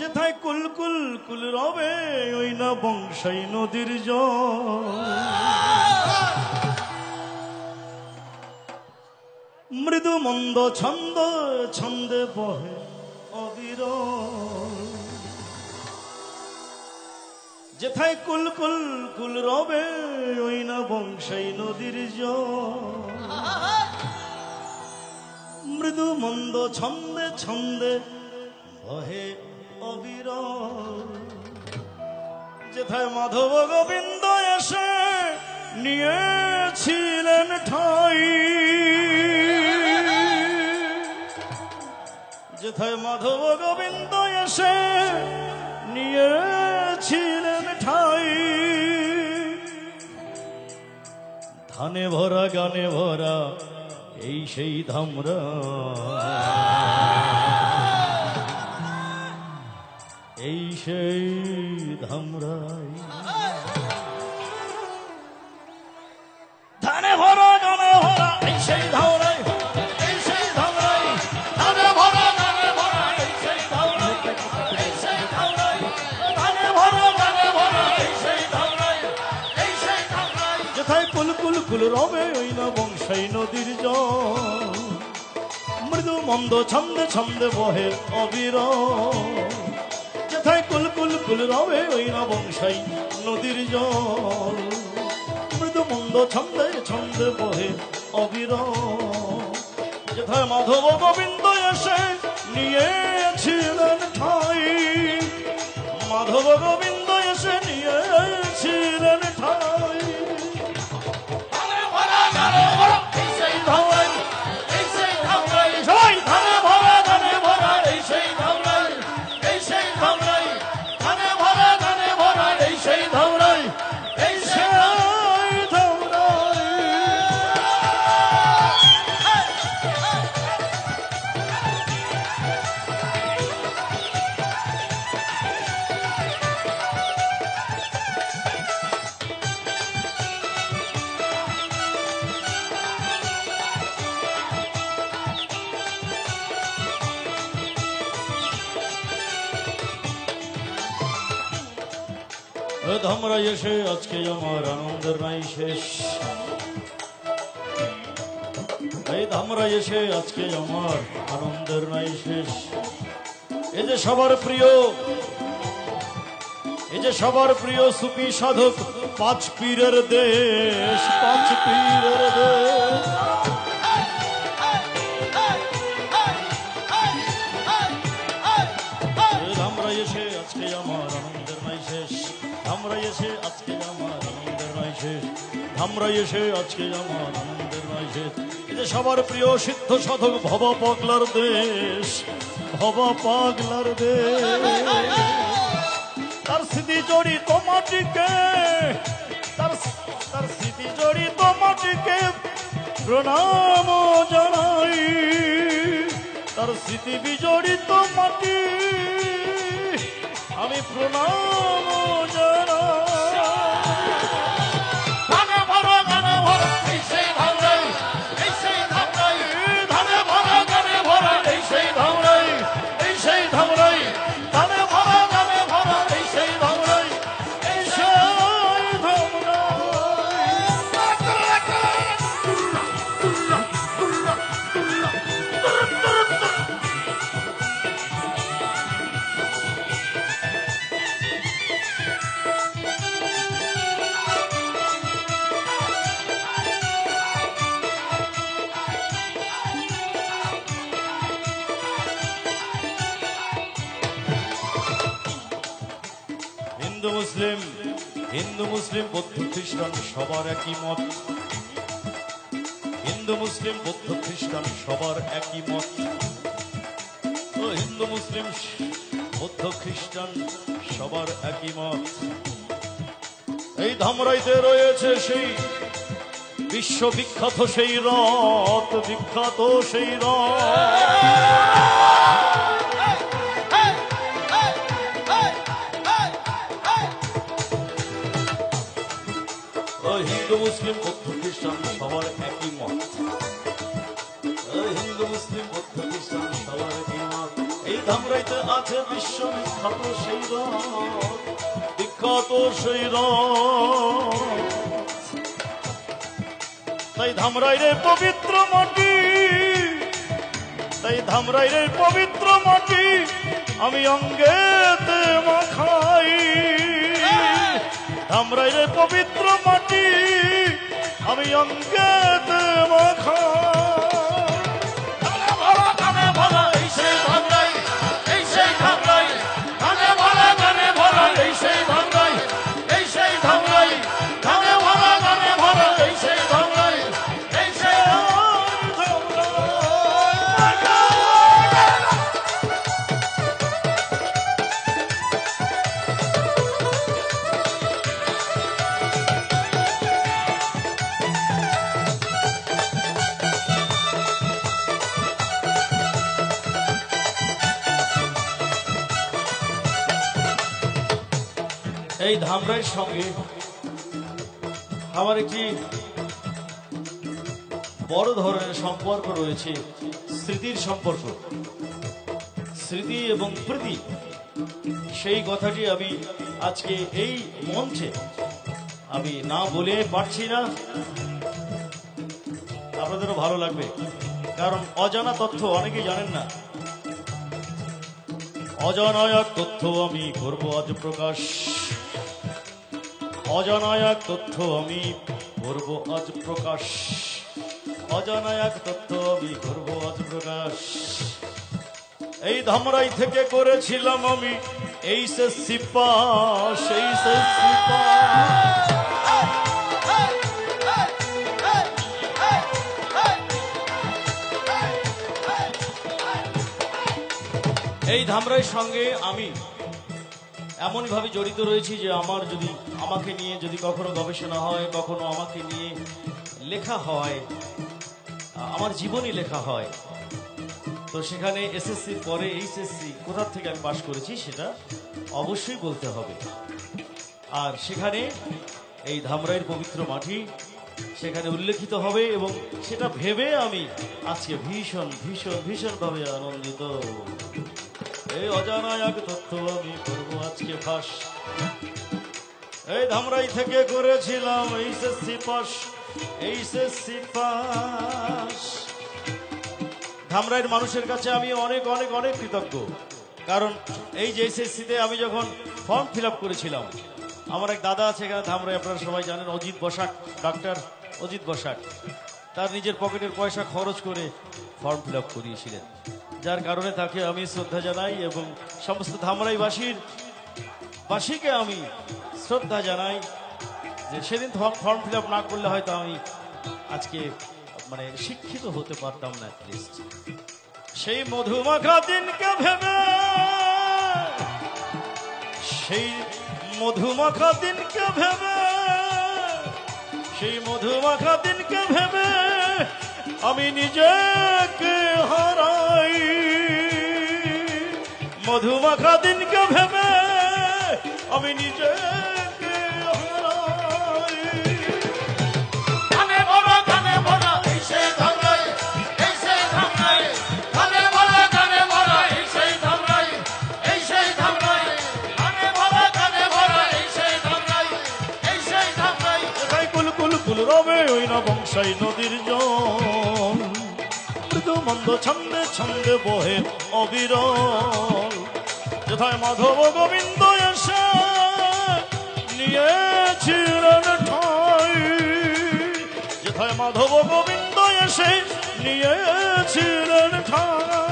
যেথায় কুল কুল কুল রবে, ওই না বংশাই নদীর জল। মৃদু মন্দ ছন্দ, ছন্দে বহে অবির যেথায় কুল কুল কুল রবে, ওই না বংশাই নদীর জল। মৃদু মন্দ ছন্দে ছন্দে বহে অবির যেথায় মাধব গোবিন্দ এসে নিয়েছিলেন ঠাই। যেথায় মাধব গোবিন্দ এসে নিয়েছিলেন ঠাই। ধানে ভরা, গানে ভরা, এই সেই ধামরা। সেই ধামরাই ধানে ভরা গানে ভরা সেই ধামরাই কুল কুল রবে ওই বংশাই নদীর জল। মৃদু মন্দ ছন্দে ছন্দে বহে অবির যেথায় কুল কুল কুল রবে ওই রবংশাই নদীর জল। মৃদু মন্দ ছন্দে ছন্দে বহে অবির যেথায় মাধব গোবিন্দ এসে নিয়েছিলেন ঠাই। মাধব গোবিন্দ ধামরা এসে, আজকে আমার আনন্দের নাই শেষ। এই ধামরা এসে, আজকে আমার আনন্দের নাই শেষ। এই যে সবার প্রিয়, এই যে সবার প্রিয় সুফি সাধক, পাঁচ পীরের দেশ, পাঁচ পীরের দেশ। আমার আনন্দের শেষ আমরা এসে আজকে আমার আনন্দের নাই শেষ সবার প্রিয় সিদ্ধ সাধক ভব পাগলার দেশ ভব পাগলার দেশ তার স্মৃতি জড়িত মাটিকে তার তার স্মৃতি জড়িত মাটিকে প্রণাম জানাই তার স্মৃতি বিজড়িত মাটি আমি প্রণাম জানাই। মুসলিম, হিন্দু, মুসলিম, বৌদ্ধ, খ্রিস্টান, সবার একই মত। হিন্দু, মুসলিম, বৌদ্ধ, খ্রিস্টান, সবার একই মত। হিন্দু, মুসলিম, বৌদ্ধ, খ্রিস্টান, সবার একই মত। এই ধামরাইতে রয়েছে সেই বিশ্ববিখ্যাত সেই রথ, বিখ্যাত সেই রথ। মুসলিম বৌদ্ধ খ্রিস্টান সবার একই মত। হিন্দু, মুসলিম বৌদ্ধ খ্রিস্টান সবার একই মত। এই ধামরাইতে আছে বিশ্ববিখ্যাত সেই বিখ্যাত সেই তাই ধামরাইরে পবিত্র মাটি। তাই ধামরাইরে পবিত্র মাটি। আমি অঙ্গেতে ধামরাইরে পবিত্র মাটি আমি অঙ্গেতে মাখাই এই ধামরাইয়ের সঙ্গে। আমার একটি বড় ধরনের সম্পর্ক রয়েছে, স্মৃতির সম্পর্ক। স্মৃতি এবং প্রীতি, সেই কথাটি আমি আজকে এই মঞ্চে আমি না বলে পারছি না। আপনাদেরও ভালো লাগবে, কারণ অজানা তথ্য অনেকেই জানেন না। অজানা এক তথ্য আমি করব আজ প্রকাশ। অজানা এক তথ্য আমি করব আজ প্রকাশ। অজানা এক তথ্য আমি করব আজ প্রকাশ। এই ধামরাই থেকে করেছিলাম আমি এই সে সিপাস এই সে সিপাস এই ধামরাইয়ের সঙ্গে আমি এমনভাবে জড়িত রয়েছি যে আমার যদি আমাকে নিয়ে যদি কখনো গবেষণা হয়, কখনো আমাকে নিয়ে লেখা হয়, আমার জীবনী লেখা হয়, তো সেখানে এসএসসির পরে এইচএসসি কোথা থেকে আমি পাশ করেছি সেটা অবশ্যই বলতে হবে। আর সেখানে এই ধামরাইয়ের পবিত্র মাটি সেখানে উল্লেখিত হবে এবং সেটা ভেবে আমি আজকে ভীষণ ভীষণ, ভীষণভাবে আনন্দিত। এই অজানা এক তথ্য আমি করব আজকে ফাঁস। এই ধামরাই থেকে করেছিলাম এইচএসসি পাস এইচএসসি পাস। ধামরাইয়ের মানুষের কাছে আমি অনেক অনেক অনেক কৃতজ্ঞ। কারণ এই যে এসএসসিতে আমি যখন ফর্ম ফিল করেছিলাম, আমার এক দাদা আছে এখানে ধামরাই, আপনারা সবাই জানেন, অজিত বসাক, ডাক্তার অজিত বসাক। তার নিজের পকেটের পয়সা খরচ করে ফর্ম ফিল করিয়েছিলেন। যার কারণে তাকে আমি শ্রদ্ধা জানাই এবং সমস্ত ধামরাইবাসীর বাসীকে আমি শ্রদ্ধা জানাই যে সেদিন ফর্ম ফিল না করলে হয়তো আমি আজকে মানে শিক্ষিত হতে পারতাম না অ্যাটলিস্ট সেই মধুমাখা দিনকে ভেবে, সেই মধুমাখা দিনকে ভেবে, সেই মধুমাখা দিনকে ভেবে আমি নিজেকে হারাই মধুমাখা দিনকে ভেবে আমি নিজে রবে ওই না বংশাই নদীর জল? মৃদু মন্দ ছন্দে ছন্দে বহে অবিরল। যথায় মাধব গোবিন্দ এসে নিয়েছিলেন ঠাই। যথায় মাধব গোবিন্দ এসে নিয়েছিলেন ঠাই।